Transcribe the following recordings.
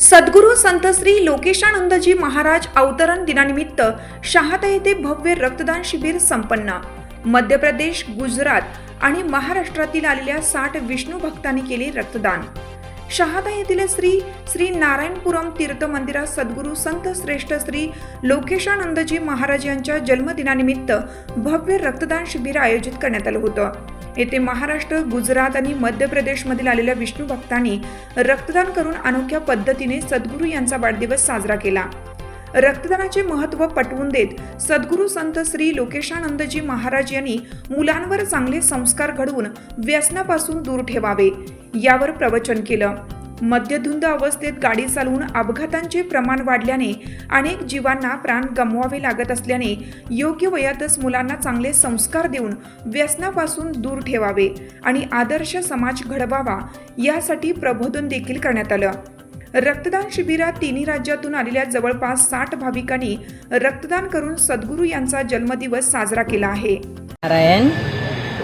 सद्गुरू संत श्री लोकेशानंदजी महाराज अवतरण दिनानिमित्त शहादा येथे भव्य रक्तदान शिबिर संपन्न. मध्य प्रदेश गुजरात आणि महाराष्ट्रातील आलेल्या साठ विष्णू भक्तांनी केले रक्तदान. शहादा येथील श्री श्री नारायणपुरम तीर्थ मंदिरात सद्गुरू संत श्रेष्ठ श्री लोकेशानंदजी महाराज यांच्या जन्मदिनानिमित्त भव्य रक्तदान शिबिर आयोजित करण्यात आलं होतं. येथे महाराष्ट्र गुजरात आणि मध्य प्रदेशमधील आलेल्या विष्णू भक्तांनी रक्तदान करून अनोख्या पद्धतीने सद्गुरू यांचा वाढदिवस साजरा केला. रक्तदानाचे महत्त्व पटवून देत सद्गुरू संत श्री लोकेशानंदजी महाराज यांनी मुलांवर चांगले संस्कार घडवून व्यसनापासून दूर ठेवावे यावर प्रवचन केलं. मद्यधुंद अवस्थेत गाडी चालवून अपघातांचे प्रमाण वाढल्याने अनेक जीवांना प्राण गमवावे लागत असल्याने योग्य वयातच मुलांना चांगले संस्कार देऊन व्यसनापासून दूर ठेवावे आणि आदर्श समाज घडवावा यासाठी प्रबोधन देखील करण्यात आलं. रक्तदान शिबिरात तिन्ही राज्यातून आलेल्या जवळपास साठ भाविकांनी रक्तदान करून सद्गुरू यांचा जन्मदिवस साजरा केला आहे. नारायण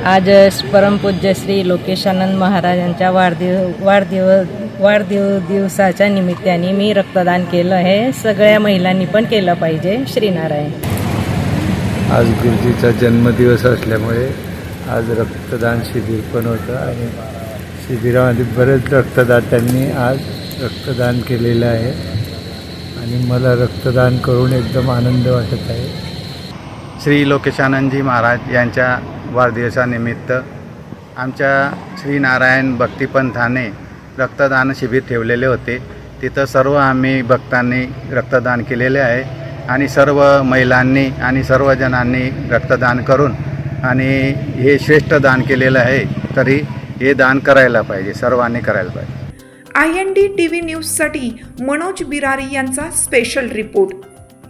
आज परमपूज्य श्री लोकेशानंद महाराजांच्या वाढदिव वाढदिव वाढदिव दिवसाच्या निमित्ताने मी रक्तदान केलं हे सगळ्या महिलांनी पण केलं पाहिजे. श्रीनारायण. आज गुरुजीचा जन्मदिवस असल्यामुळे आज रक्तदान शिबिर पण होतं आणि शिबिरामध्ये बरेच रक्तदात्यांनी आज रक्तदान केलेलं आहे आणि मला रक्तदान करून एकदम आनंद वाटत आहे. श्री लोकेशानंदजी महाराज यांच्या वाढदिवसानिमित्त आमच्या श्रीनारायण भक्तिपंथाने रक्तदान शिबिर ठेवलेले होते. तिथं सर्व आम्ही भक्तांनी रक्तदान केलेले आहे आणि सर्व महिलांनी आणि सर्व जणांनी रक्तदान करून आणि हे श्रेष्ठ दान केलेलं आहे तरी हे दान करायला पाहिजे सर्वांनी करायला पाहिजे. I N D T V न्यूजसाठी मनोज बिरारी यांचा स्पेशल रिपोर्ट.